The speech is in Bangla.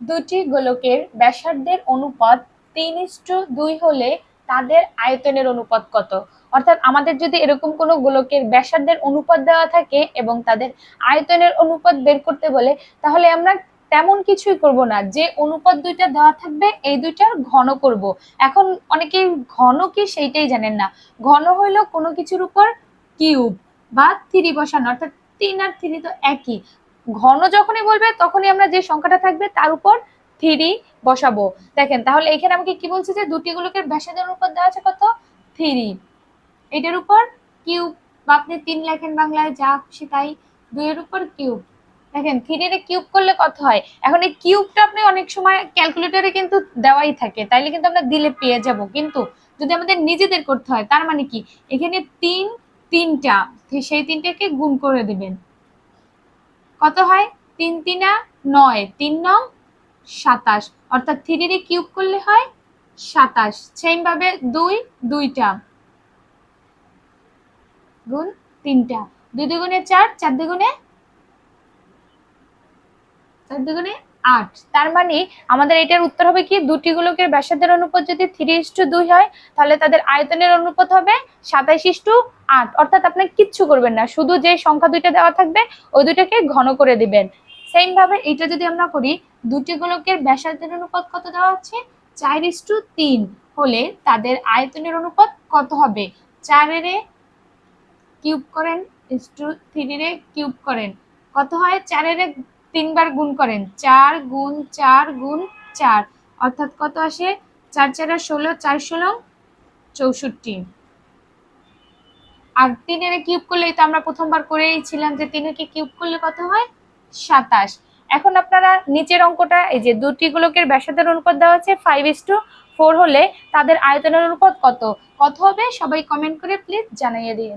দুটি গোলকের ব্যাসার্ধের অনুপাত তিন ইস্টু দুই হলে তাদের আয়তনের অনুপাত কত? অর্থাৎ আমাদের যদি এরকম কোনো গোলকের ব্যাসার্ধের অনুপাত দেওয়া থাকে এবং তাদের আয়তনের অনুপাত বের করতে বলে, তাহলে আমরা তেমন কিছুই করব না। যে অনুপাত দুইটা দেওয়া থাকবে, এই দুইটার ঘন করব। এখন অনেকেই ঘন কি সেইটাই জানেন না। ঘন হইল কোনো কিছুর উপর কিউব বা থ্রি বসানো অর্থাৎ তিন আর থ্রি তো একই। ঘন যখনই বলবে, তখনই আমরা যে সংখ্যাটা থাকবে তার উপর থ্রি বসাবো। দেখেন, তাহলে এখানে আমাকে কি বলছে যে দুটি গোলকের ব্যাসার্ধের উপর দেওয়া আছে কত? থ্রি এটার উপর কিউব বা আপনি তিন লেখেন বাংলায়, যা খুশি তাই। দুইয়ের উপর কিউব দেখেন থ্রি এর কিউব করলে কত হয়? এখন এই কিউবটা আপনি অনেক সময় ক্যালকুলেটরে কিন্তু দেওয়াই থাকে। তাইলে কিন্তু আমরা দিলে পেয়ে যাব। কিন্তু যদি আমাদের নিজেদের করতে হয়, তার মানে কি? এখানে তিন তিনটা, সেই তিনটাকে গুণ করে দিবেন। কত হয়? তিন তিনা নয়। তিন নং সাতাশ। অর্থাৎ থ্রি ডি কিউব করলে হয় সাতাশ। সেম ভাবে দুই, দুইটা। গুণ তিনটা। দুই দুগুণে চার চার দুগুণে? চার দুগুণে আট। তার মানে আমাদের এটার উত্তর হবে কি? দুটি গোলকের ব্যাসার্ধের অনুপাত যদি থ্রি ইস্টু দুই হয়, তাহলে তাদের আয়তনের অনুপাত হবে সাতাইশ ইস্টু আট। অর্থাৎ আপনি কিচ্ছু করবেন না। শুধু যে সংখ্যা দুইটা দেওয়া থাকবে, ওই দুইটাকে ঘন করে দিবেন। সেম ভাবে এটা যদি আমরা করি, দুটি গোলকের ব্যাসার্ধের অনুপাত কত দেওয়া আছে? চার ইস্টু তিন। হলে তাদের আয়তনের অনুপাত কত হবে? চারের কিউব করেন ইস্টু থ্রিরে কিউব করেন। কত হয়? চারের তিনবার গুণ করেন। চার গুণ চার গুণ চার। অর্থাৎ কত আসে? চার চারা ষোলো, চার ষোলো, চৌষট্টি। আর তিনের কিউব করলেই তো আমরা প্রথমবার করেইছিলাম যে তিনেরকে কিউব করলে কত হয়? সাতাশ। এখন আপনারা নিচের অঙ্কটা, এই যে দুটি গোলকের ব্যাসার্ধের অনুপাত দেওয়া আছে ফাইভ ইস টু ফোর হলে তাদের আয়তনের অনুপাত কত? কত হবে? সবাই কমেন্ট করে প্লিজ জানিয়ে দিন।